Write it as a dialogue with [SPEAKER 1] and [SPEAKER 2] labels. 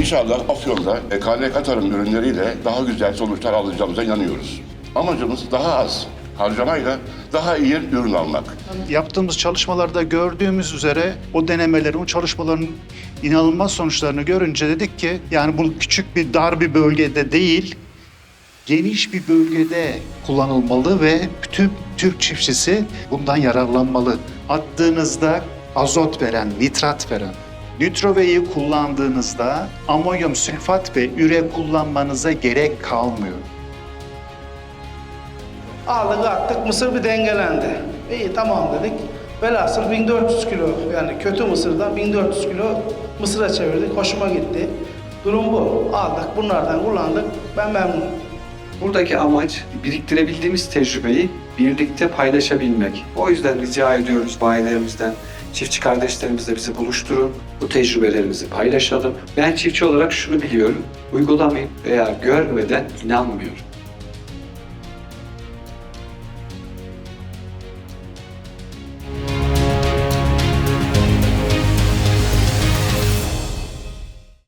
[SPEAKER 1] İnşallah Afyon'da e, KNK tarım ürünleriyle daha güzel sonuçlar alacağımıza inanıyoruz. Amacımız daha az harcamayla daha iyi ürün almak.
[SPEAKER 2] Yaptığımız çalışmalarda gördüğümüz üzere o denemelerin, o çalışmaların inanılmaz sonuçlarını görünce dedik ki yani bu küçük bir dar bir bölgede değil, geniş bir bölgede kullanılmalı ve bütün Türk çiftçisi bundan yararlanmalı. Attığınızda azot veren, nitrat veren, Nitrovey'i kullandığınızda amonyum sülfat ve üre kullanmanıza gerek kalmıyor.
[SPEAKER 3] Aldık attık mısır bir dengelendi. İyi tamam dedik. Velhasıl 1400 kilo yani kötü mısırdan 1400 kilo mısıra çevirdik. Hoşuma gitti. Durum bu. Aldık bunlardan kullandık. Ben memnunum.
[SPEAKER 4] Buradaki amaç biriktirebildiğimiz tecrübeyi birlikte paylaşabilmek. O yüzden rica ediyoruz bayilerimizden, çiftçi kardeşlerimizle bizi buluşturun. Bu tecrübelerimizi paylaşalım. Ben çiftçi olarak şunu biliyorum. Uygulamayıp veya görmeden inanmıyorum.